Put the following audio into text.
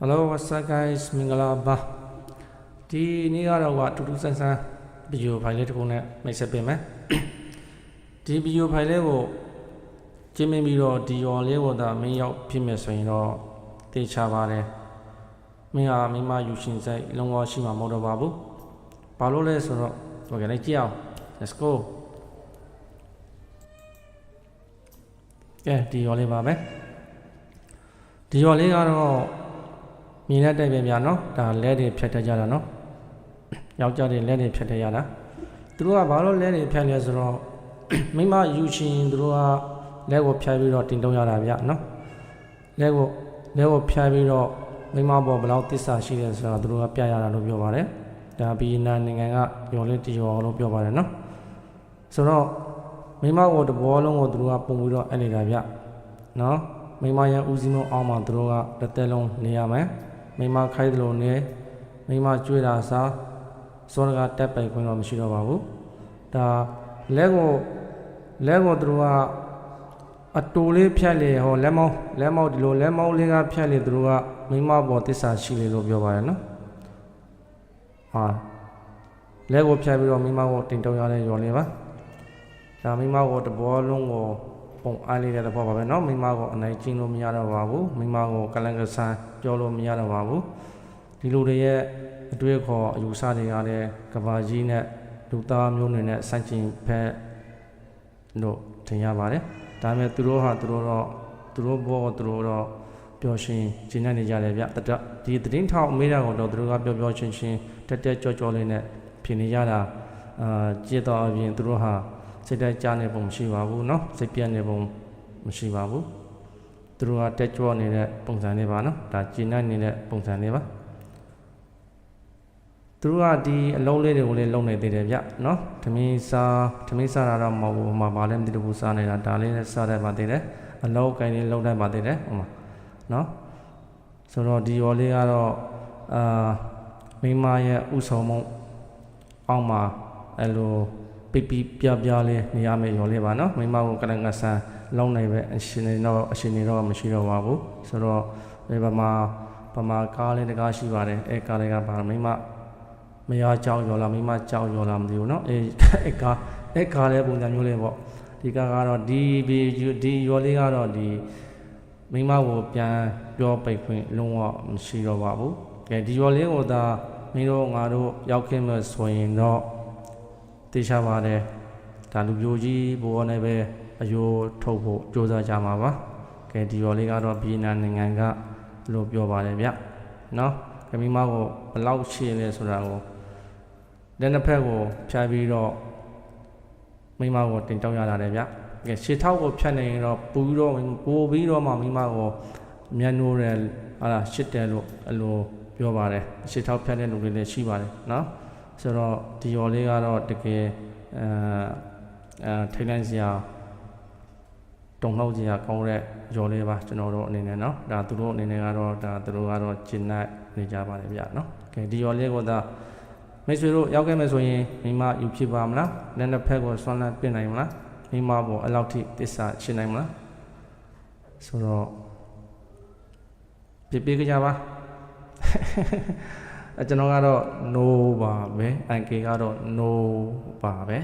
Hello what's up guys မင်္ဂလာပါဒီနေ့ကတော့ကအတူတူဆန်းဆန်းဗီဒီယိုဖိုင်လေးတစ်ခုနဲ့မိတ်ဆက်ပေးမယ်ဒီဗီဒီယိုဖိုင်လေးကိုကျင်းမပြီးတော့ဒီရော်လေးကိုသာမင်းရောက်ဖြစ်မယ်ဆိုရင်တော့တေချာပါတယ်မင်းဟာမိမယူရှင်စိတ်လုံးဝရှိမှာမဟုတ်တော့ပါဘူးဘာလို့လဲဆိုတော့ဟိုကလည်းကြည့်အောင် let's go ကဲဒီရော်လေးပါပဲဒီရော်လေးကတော့ မြင်တဲ့တိုက်ပဲဗျာနော်ဒါလဲတွေဖြတ်တတ်ကြတာနော်ယောက်ျားတွေလဲတွေဖြတ်တတ်ရတာသူတို့ကဘာလို့လဲတွေဖြတ်လဲဆိုတော့မိမယူချင်းသူတို့ကလဲကိုဖြတ်ပြီးတော့တင်တုံးရတာဗျာနော်လဲကိုလဲကိုဖြတ်ပြီးတော့မိမဘောဘယ်လောက်တစ္ဆာရှိတယ်ဆိုတော့သူတို့ကပြရတာလို့ပြောပါတယ်ဒါဘီနာနိုင်ငံကရော်လေးတရော်လို့ပြောပါတယ်နော်ဆိုတော့မိမကိုတဘောလုံးကိုသူတို့ကပုံပြီးတော့အဲ့နေတာဗျာနော်မိမရဲ့ဦးစီးမအောင်မှသူတို့ကတစ်သက်လုံးနေရမယ် မိမခိုင်းတယ်လို့နေမိမကျွေးတာစားစောရကတက်ပိုင်ခွင့်တော့မရှိတော့ပါဘူးဒါလက်ကိုလက်ကိုသူတို့ကအတူလေးဖြတ်လေဟောလက်မောင်းလက်မောင်းဒီလိုလက်မောင်းလေးကဖြတ်လေသူတို့ကမိမပေါ်တစ္ဆာရှိလေလို့ပြောပါတယ်နော်ဟာလက်ကိုဖြတ်ပြီးတော့မိမကိုတင်တောင်းရတဲ့ရော်လေးပါဒါမိမကိုတဘောလုံးကို ပုံအားလေးတဲ့သဘောပါပဲเนาะမိမကိုအနိုင်ကျင်းလို့မရတော့ပါဘူးမိမကိုကလန်ကဆန်ပြောလို့မရတော့ပါဘူးဒီလူတွေရဲ့အတွေ့အခေါ်အယူဆတွေကလည်းကဘာကြီးနဲ့လူသားမျိုးတွေနဲ့စန့်ကျင်ဖက်လို့ထင်ရပါတယ်ဒါပေမဲ့သူတို့ဟာသူတို့တော့သူတို့ဘောသူတို့တော့ပျော်ရွှင်ကျဉ်းနေကြတယ်ဗျတတဒီသတင်းထောက်အမေးတာကိုတော့သူတို့ကပျော်ပျော်ရွှင်ရွှင်တက်တက်ကြောကြောလေးနဲ့ဖြစ်နေကြတာအာကြည့်တော့အပြင်သူတို့ဟာ စိတ်တက်ကြနေပုံမရှိပါဘူးเนาะစိတ်ပြတ်နေပုံမရှိပါဘူးသူတို့ကတက်ကြွနေတဲ့ပုံစံလေးပါเนาะဒါကျဉ်းနေတဲ့ပုံစံလေးပါသူတို့ကဒီအလုံးလေးတွေကိုလည်းလုံနေသေးတယ်ဗျเนาะသမီးစားသမီးစားတာတော့မဟုတ်ဘူးဟိုမှာဗာလည်းမသိဘူးစားနေတာဒါလေးနဲ့စားတတ်ပါသေးတယ်အလုံးကိုင်းလေးလုံတတ်ပါသေးတယ်ဟိုမှာเนาะဆိုတော့ဒီရော်လေးကတော့အာမိမရဲ့ဥဆောင်မှုအောက်မှာအဲ့လို ပိပိပြပြလေးနေရမယ်ရော်လေးပါနော်မိမကိုကလန်ကဆန်လောင်းနိုင်ပဲအရှင်နေတော့အရှင်နေတော့မရှိတော့ပါဘူးဆိုတော့ဒီပမာပမာကားလေးတကားရှိပါတယ်အဲကားလေးကပါမိမမရကြောင်းရော်လာမိမကြောင်းရော်လာမသိဘူးနော်အဲအဲကားအဲကားလေးပုံစံမျိုးလေးပေါ့ဒီကားကတော့ဒီဘီဒီရော်လေးကတော့ဒီမိမကိုပြန်ပြောပိတ်ခွင့်လုံးဝမရှိတော့ပါဘူးကဲဒီရော်လေးကိုသာမင်းတို့ငါတို့ရောက်ခင်မဲ့ဆိုရင်တော့ သိချပါတယ်ဒါလူမျိုးကြီးဘောနဲ့ပဲအယိုးထုတ်ဖို့ကြိုးစားကြမှာပါကဲဒီရော်လေးကတော့ဗီယက်နမ်နိုင်ငံကလို့ပြောပါတယ်ဗျနော်ကမိမကိုဘလောက်ရှင်းလဲဆိုတာကိုတဲ့နှစ်ဖက်ကိုဖြာပြီးတော့မိမကိုတင်တောက်ရတာလေဗျကဲရှစ်ထောက်ကိုဖြတ်နေရင်တော့ပူပြီးတော့ပိုပြီးတော့မှမိမကိုမျက်နှိုးတယ်ဟာရှစ်တယ်လို့အလိုပြောပါတယ်ရှစ်ထောက်ဖြတ်တဲ့လူတွေလည်းရှိပါတယ်နော် ဆိုတော့ဒီရော်လေးကတော့တကယ်အဲအဲထိတ်လန့်စရာတုံနှောက်စရာကောင်းတဲ့ရော်လေးပါကျွန်တော်တို့အနေနဲ့နော်။ဒါသူတို့အနေနဲ့ကတော့ဒါသူတို့ကတော့ကျင့်နိုင်နေကြပါတယ်ဗျနော်။ကဲဒီရော်လေးကသာမိတ်ဆွေတို့ရောက်ခဲ့မယ်ဆိုရင်မိမယူဖြစ်ပါမလားလက်နှစ်ဖက်ကိုဆွမ်းလန်းပြနိုင်မလားမိမဘောအဲ့လောက်ထိတစ္ဆာရှင်းနိုင်မလားဆိုတော့ပြပြကြပါ အကျွန်တော်ကတော့ no ပါပဲ IK ကတော့ no ပါပဲ